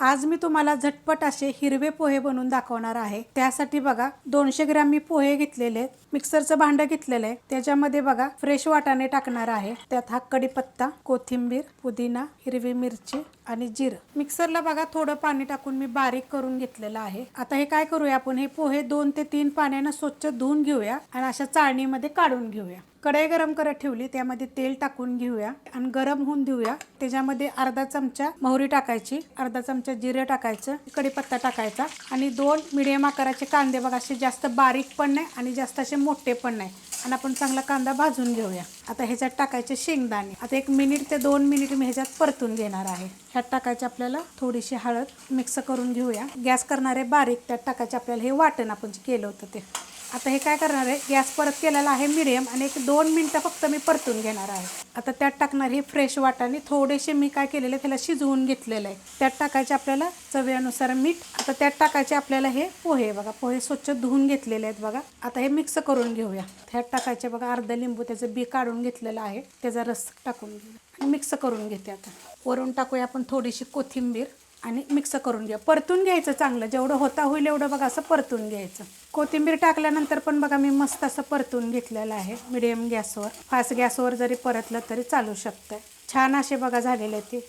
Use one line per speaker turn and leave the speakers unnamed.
आज मी तुम्हाला झटपट असे हिरवे पोहे बनवून दाखवणार आहे. त्यासाठी बघा दोनशे ग्रॅम मी पोहे घेतलेले मिक्सरचं भांडं घेतलेलं आहे. त्याच्यामध्ये बघा फ्रेश वाटाणे टाकणार आहे. त्यात हा कढीपत्ता कोथिंबीर पुदिना हिरवी मिरची आणि जिरं. मिक्सरला बघा थोडं पाणी टाकून मी बारीक करून घेतलेलं आहे. आता हे काय करूया आपण? हे पोहे दोन ते तीन पाण्यानं स्वच्छ धुवून घेऊया आणि अशा चाळणीमध्ये काढून घेऊया. कढई गरम करत ठेवली त्यामध्ये तेल टाकून घेऊया आणि गरम होऊन देऊया. त्याच्यामध्ये अर्धा चमचा मोहरी टाकायची अर्धा चमचा जिरं टाकायचं कडीपत्ता टाकायचा आणि दोन मिडियम आकाराचे कांदे बघा असे जास्त बारीक पण नाही आणि जास्त असे मोठे पण नाही. आणि आपण चांगला कांदा भाजून घेऊया. आता ह्याच्यात टाकायचे शेंगदाणे. आता एक मिनिट ते दोन मिनिट मी ह्याच्यात परतून घेणार आहे. ह्यात टाकायचे आपल्याला थोडीशी हळद मिक्स करून घेऊया. गॅस करणारे बारीक त्यात टाकायचे आपल्याला हे वाटण आपण केलं होतं ते. आता हे काय करणार आहे? गॅस परत केलेला आहे मिडियम आणि एक दोन मिनटं फक्त मी परतून घेणार आहे. आता त्यात टाकणार हे फ्रेश वाटाणे थोडेसे मी काय केलेले त्याला शिजवून घेतलेलं आहे. त्यात टाकायचे आपल्याला चवीनुसार मीठ. आता त्यात टाकायचे आपल्याला हे पोहे. बघा पोहे स्वच्छ धुवून घेतलेले आहेत बघा. आता हे मिक्स करून घेऊया. त्यात टाकायचे बघा अर्धा लिंबू त्याचं बी काढून घेतलेलं आहे. त्याचा रस टाकून घेऊया. आणि मिक्स करून घेते आता. वरून टाकूया आपण थोडीशी कोथिंबीर. आणि मिक्स करून घ्या. परतून घ्यायचं चांगलं. जेवढं होता होईल एवढं बघा असं परतून घ्यायचं. कोथिंबीर टाकल्यानंतर पण बघा मी मस्त असं परतून घेतलेलं आहे. मिडियम गॅसवर. फास्ट गॅसवर जरी परतलं तरी चालू शकतं छान असे बघा झालेले ते.